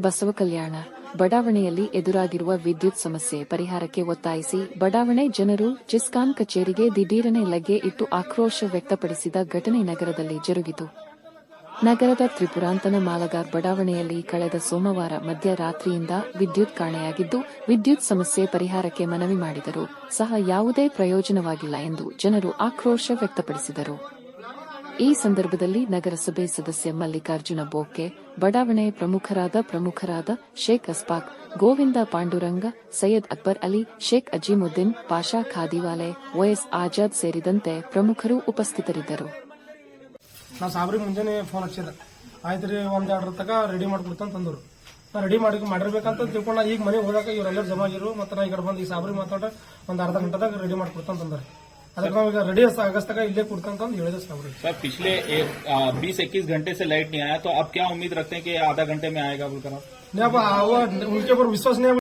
ಬಸವ ಕಲ್ಯಾಣ, ಬಡಾವಣೆಯಲ್ಲಿ ಎದುರಾಗಿರುವ ವಿದ್ಯುತ್ ಸಮಸ್ಯೆ ಪರಿಹಾರಕ್ಕೆ ಒತ್ತಾಯಿಸಿ, ಬಡಾವಣೆ ಜನರು ಜಿಸ್ಕಾನ್ ಕಚೇರಿಗೆ ದಿಢೀರನೆ ಲಗ್ಗೆ ಇಟ್ಟು ಆಕ್ರೋಶ ವ್ಯಕ್ತಪಡಿಸಿದ ಘಟನೆ ನಗರದಲ್ಲಿ ಜರುಗಿತು. ನಗರದ ತ್ರಿಪುರಾಂತನ ಮಾಲಗಾರ್ ಬಡಾವಣೆಯಲ್ಲಿ ಕಳೆದ ಸೋಮವಾರ ಮಧ್ಯರಾತ್ರಿಯಿಂದ ವಿದ್ಯುತ್ ಕಾಣೆಯಾಗಿದ್ದು, ವಿದ್ಯುತ್ ಸಮಸ್ಯೆ ಪರಿಹಾರಕ್ಕೆ ಮನವಿ ಮಾಡಿದರು ಸಹ ಯಾವುದೇ ಪ್ರಯೋಜನವಾಗಿಲ್ಲ ಎಂದು ಜನರು ಆಕ್ರೋಶ ವ್ಯಕ್ತಪಡಿಸಿದರು. ಈ ಸಂದರ್ಭದಲ್ಲಿ ನಗರಸಭೆ ಸದಸ್ಯ ಮಲ್ಲಿಕಾರ್ಜುನ ಬೋಕೆ ಬಡಾವಣೆ ಪ್ರಮುಖರಾದ ಪ್ರಮುಖರಾದ ಶೇಖ್ ಅಸ್ಪಾಕ್, ಗೋವಿಂದ ಪಾಂಡುರಂಗ, ಸೈಯದ್ ಅಕ್ಬರ್ ಅಲಿ, ಶೇಖ್ ಅಜೀಮುದ್ದೀನ್, ಪಾಷಾ ಖಾದಿವಾಲೆ, ವೈಎಸ್ ಆಜಾದ್ ಸೇರಿದಂತೆ ಪ್ರಮುಖರು ಉಪಸ್ಥಿತರಿದ್ದರು. ಸಾಬ್ರಿ ಮುಂಜಾನೆ ಫೋನ್ ಹಚ್ಚಿದ. ಎರಡರ ರೆಡಿ ರೆಡಿ ಮಾಡಿ ಮಾಡಿರ್ಬೇಕಂತ ತಿಳ್ಕೊಂಡು, ಈಗ ಮನೆಗೆ ಹೋದಾಗ ಇವರೆಲ್ಲರೂ ಜಮಾ ಮತ್ತೆ ನಾ ಈ ಕಡೆ ಬಂದು ಈ ಸಾಬ್ರಿ ಮಾತಾಡ ಒಂದು ಅರ್ಧ ಗಂಟೆದಾಗ ರೆಡಿ ಮಾಡ್ಕೊಡ್ತಾನೆ ತಂದಾರೆ. ಅದಕ್ಕೆ ನಾವು ಈಗ ರೆಡಿ ಆಗಸ್ತಕ ಇಲ್ಲೇ ಕೊಡ್ತಂತಂದು ಹೇಳಿದೆ ಸಾಬ್ರಿಗೆ सर पिछले बीस इक्कीस घंटे से लाइट नहीं आया तो अब क्या उम्मीद रखते हैं कि आधा घंटे में आएगा बोलकर आप नहीं अब वो उनके ऊपर विश्वास नहीं है